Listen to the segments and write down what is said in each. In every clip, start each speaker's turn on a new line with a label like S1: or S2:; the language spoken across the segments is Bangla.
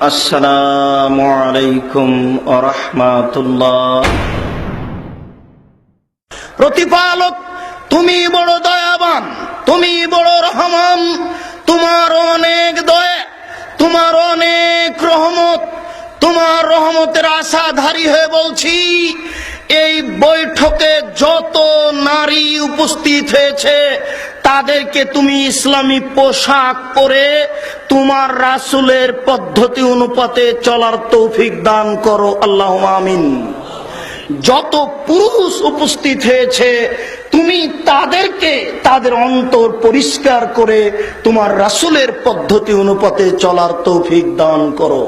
S1: আসসালামু আলাইকুম আরহামাতুল্লাহ প্রতিপালক, তুমি বড় দয়াবান, তুমি বড় রহমান, তোমার অনেক দয়া, তোমার অনেক রহমত, তোমার রহমতের আশাধারী হয়ে বলছি, এই বৈঠকে যত নারী উপস্থিত হয়েছে তাদেরকে তুমি ইসলামী পোশাক পরে তোমার রাসুলের পদ্ধতি অনুপাতে চলার তৌফিক দান করো আল্লাহ আমিন। যত পুরুষ উপস্থিত হয়েছে, তুমি তাদেরকে তাদের অন্তর পরিষ্কার করে তোমার রাসুলের পদ্ধতি অনুপাতে চলার তৌফিক দান করো।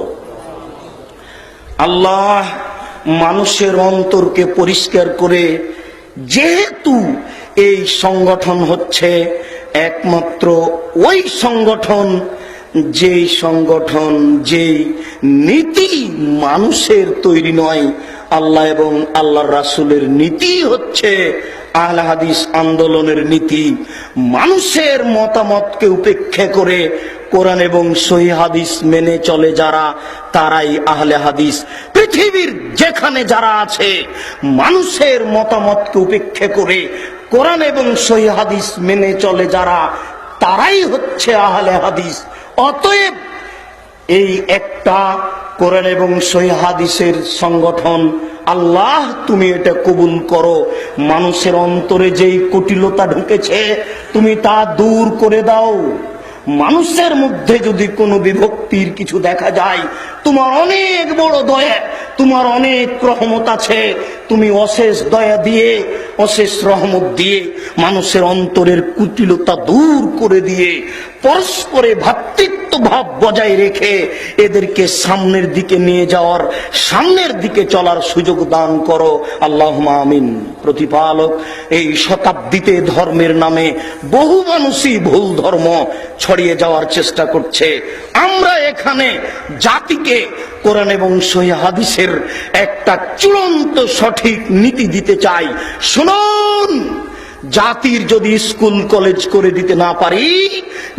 S1: আল্লাহ মানুষের অন্তরকে পরিষ্কার করে যেহেতু এই সংগঠন হচ্ছে একমাত্র ওই সংগঠন, যেই সংগঠন, যেই নীতি মানুষের তৈরি নয়। আল্লাহ এবং আল্লাহর রাসুলের নীতি হচ্ছে আহলে হাদিস আন্দোলনের নীতি, মানুষের মতামতকে উপেক্ষা করে কোরআন এবং সহি হাদিস মেনে চলে যারা, তারাই আহলে হাদিস। পৃথিবীর যেখানে যারা আছে, মানুষের মতামতকে উপেক্ষা করে কোরআন এবং সহি হাদিস মেনে চলে যারা, তারাই হচ্ছে আহলে হাদিস। অতএব এই একটা কোরআন এবং হাদিসের সংগঠন, আল্লাহ তুমি এটা কবুল করো। মানুষের অন্তরে যেই কুটিলতা ঢুকেছে, তুমি তা দূর করে দাও। মানুষের মধ্যে যদি কোনো বিভক্তির কিছু দেখা যায়, তোমার অনেক বড় দয়া, তোমার অনেক রহমত আছে। তুমি অশেষ দয়া দিয়ে অশেষ রহমত দিয়ে মানুষের অন্তরের কুটিলতা দূর করে দিয়ে পরস্পরে ভাতৃত্ব ভাব বজায় রেখে এদেরকে সামনের দিকে নিয়ে যাওয়ার, সামনের দিকে চলার সুযোগ দান করো। আল্লাহ আমিন। প্রতিপালক, এই শতাব্দীতে ধর্মের নামে বহু মানুষই ভুল ধর্ম ছড়িয়ে যাওয়ার চেষ্টা করছে। আমরা এখানে জাতিকে কোরআন এবং সহি হাদিসের একটা চূড়ান্ত সঠিক নীতি দিতে চাই। শুনুন, জাতির যদি স্কুল, কলেজ করে দিতে না পারি,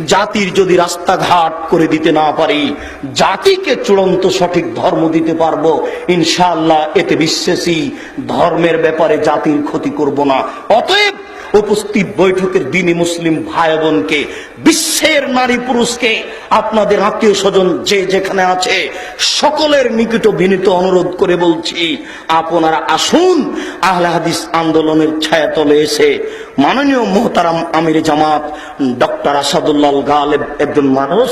S1: জাতির যদি রাস্তাঘাট করে দিতে না পারি, জাতিকে চূড়ান্ত সঠিক ধর্ম দিতে পারব। ইনশাআল্লাহ, এতে বিশ্বাসী ধর্মের ব্যাপারে জাতির ক্ষতি করব না। অতএব উপস্থিত বৈঠকের দিনী মুসলিম ভাই বোনকে, বিশ্বের নারী পুরুষকে, আপনাদের আত্মীয় স্বজন যে যেখানে আছে, সকলের নিকট বিনীত অনুরোধ করে বলছি, আপনারা আসুন, আহলে হাদিস আন্দোলনের ছায়াতলে এসে মাননীয় মোহতারাম আমির জামাত ডক্টর আসাদুল্লাহ গালেব একজন মানুষ,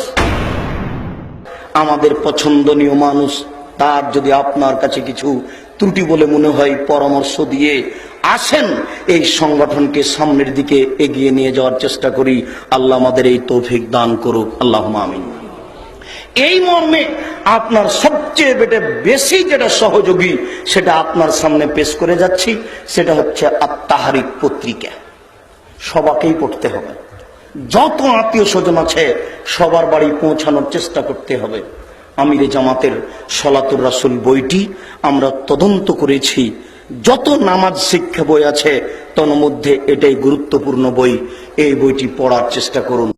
S1: আমাদের পছন্দনীয় মানুষ, তার যদি আপনার কাছে কিছু ত্রুটি বলে মনে হয় পরামর্শ দিয়ে আসেন, এই সংগঠনকে সামনের দিকে এগিয়ে নিয়ে যাওয়ার চেষ্টা করি। আল্লাহ আমাদের এই তৌফিক দান করুক। আল্লাহ আমিন। এই মর্মে আপনার সবচেয়ে বেটে বেশি যেটা সহযোগী, সেটা আপনার সামনে পেশ করে যাচ্ছি, সেটা হচ্ছে আত্মাহারিক পত্রিকা। সবাকেই পড়তে হবে। যত আত্মীয় স্বজন আছে, সবার বাড়ি পৌঁছানোর চেষ্টা করতে হবে। আমিরে জামাতের সলাতুর রাসুল বইটি আমরা তদন্ত করেছি। যত নামাজ শিক্ষা বই আছে তন্মধ্যে এটাই গুরুত্বপূর্ণ বই। এই বইটি পড়ার চেষ্টা করুন।